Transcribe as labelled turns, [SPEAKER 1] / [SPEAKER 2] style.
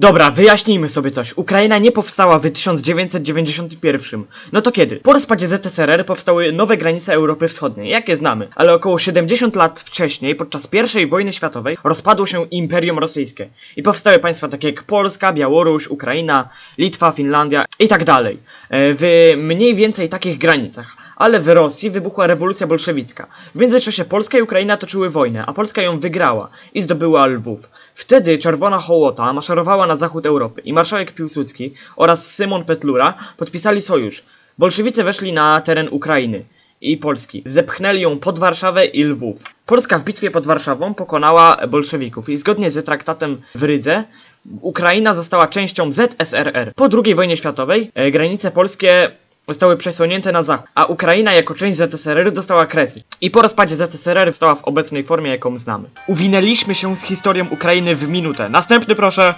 [SPEAKER 1] Dobra, wyjaśnijmy sobie coś. Ukraina nie powstała w 1991. No to kiedy? Po rozpadzie ZSRR powstały nowe granice Europy Wschodniej, jakie znamy. Ale około 70 lat wcześniej, podczas I wojny światowej, rozpadło się Imperium Rosyjskie. I powstały państwa takie jak Polska, Białoruś, Ukraina, Litwa, Finlandia i tak dalej. E, W mniej więcej takich granicach. Ale w Rosji wybuchła rewolucja bolszewicka. W międzyczasie Polska i Ukraina toczyły wojnę, a Polska ją wygrała i zdobyła Lwów. Wtedy Czerwona Hołota maszerowała na zachód Europy i marszałek Piłsudski oraz Szymon Petlura podpisali sojusz. Bolszewicy weszli na teren Ukrainy i Polski. Zepchnęli ją pod Warszawę i Lwów. Polska w bitwie pod Warszawą pokonała bolszewików i zgodnie z traktatem w Rydze Ukraina została częścią ZSRR. Po II wojnie światowej e, granice polskie zostały przesunięte na zachód, a Ukraina jako część ZSRR dostała kresy. I po rozpadzie ZSRR wstała w obecnej formie, jaką znamy. Uwinęliśmy się z historią Ukrainy w minutę. Następny proszę!